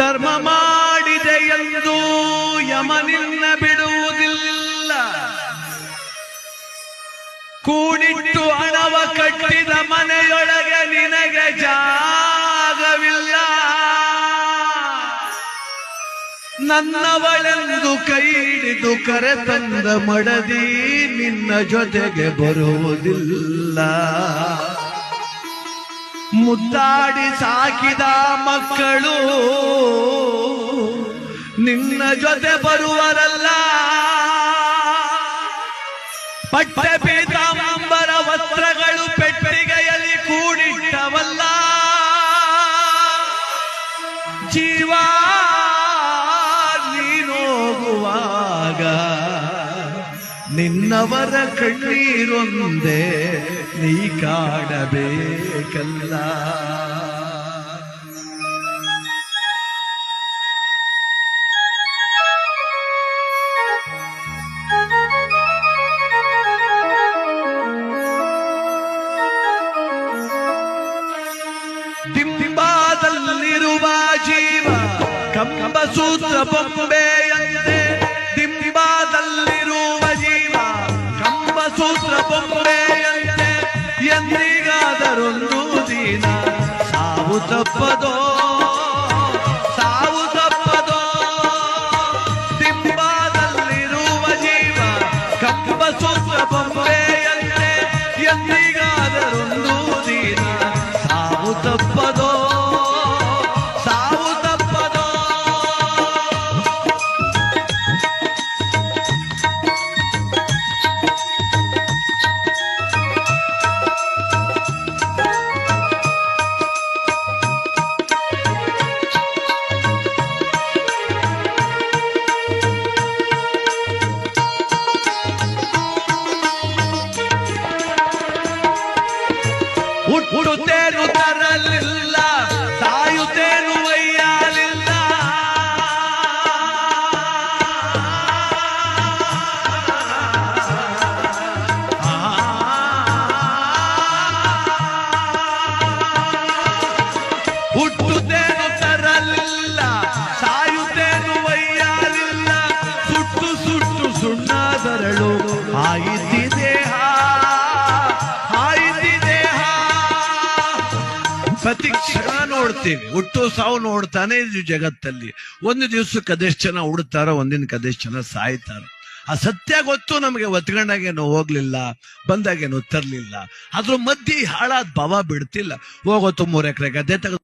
ಧರ್ಮ ಮಾಡಿದೆ ಎಂದು ಯಮನಿನ್ನ ಬಿಡುವುದಿಲ್ಲ. ಕೂಡಿಟ್ಟು ಹಣವ ಕಟ್ಟಿದ ಮನೆಯೊಳಗೆ ನಿನಗೆ ಜಾಗವಿಲ್ಲ. ನನ್ನವಳೆಂದು ಕೈ ಹಿಡಿದು ಕರೆತಂದ ಮಡದಿ ನಿನ್ನ ಜೊತೆಗೆ ಬರುವುದಿಲ್ಲ. ಮುದ್ದಾಡಿ ಸಾಕಿದ ಮಕ್ಕಳು ನಿನ್ನ ಜೊತೆ ಬರುವರಲ್ಲ. ಪಟ್ಟೆ ಪೀತಾಂಬರ ವಸ್ತ್ರಗಳು ಪೆಟ್ಟಿಗೆಯಲ್ಲಿ ಕೂಡಿಟ್ಟವಲ್ಲ. ಜೀವ ನೀನೋಗುವಾಗ ನಿನ್ನವರ ಕಣ್ಣೀರೊಂದೇ ನೀ ಕಾಣಬೇಕಲ್ಲ. ದಿಂಬಾದಲ್ಲಿರುವ ಜೀವ ಕಂಬ ಸೂತ್ರ ಬೊಂಬೆಯಂತೆ ಕಂಬ ಸೂತ್ರ ಬೊಂಬೆಯಂತೆ ಎಂದಿಗಾದರೊಂದು ದಿನ ಸಾವು ತಪ್ಪದೋ ಹುಟ್ಟುತ್ತೇನು ತರಲಿಲ್ಲ ಸಾಯುತ್ತೇನು ಒಯ್ಯಲಿಲ್ಲ. ಹುಟ್ಟುತ್ತೇನು ತರಲಿಲ್ಲ ಸಾಯುತ್ತೇನು ಒಯ್ಯಲಿಲ್ಲ. ಸುಟ್ಟು ಸುಟ್ಟು ಸುಣ್ಣಾದರಳು ಆಯಿತಿ ಪ್ರತಿ ಕ್ಷಣ ನೋಡ್ತೀವಿ ಹುಟ್ಟು ಸಾವು ನೋಡ್ತಾನೆ ಇದ್ವಿ ಜಗತ್ತಲ್ಲಿ. ಒಂದು ದಿವಸ ಅದೆಷ್ಟು ಜನ ಹುಡ್ತಾರೋ ಒಂದಿನ ಕದೆಷ್ಟು ಜನ ಸಾಯ್ತಾರೋ. ಆ ಸತ್ಯ ಗೊತ್ತು ನಮಗೆ ಒತ್ಕೊಂಡಾಗೇನು ಹೋಗ್ಲಿಲ್ಲ, ಬಂದಾಗೇನು ತರಲಿಲ್ಲ. ಅದ್ರ ಮಧ್ಯೆ ಹಾಳಾದ ಭಾವ ಬಿಡ್ತಿಲ್ಲ. ಹೋಗೋತು ಮೂರ್ ಎಕರೆ ಗದ್ದೆ ತೆಗೆದು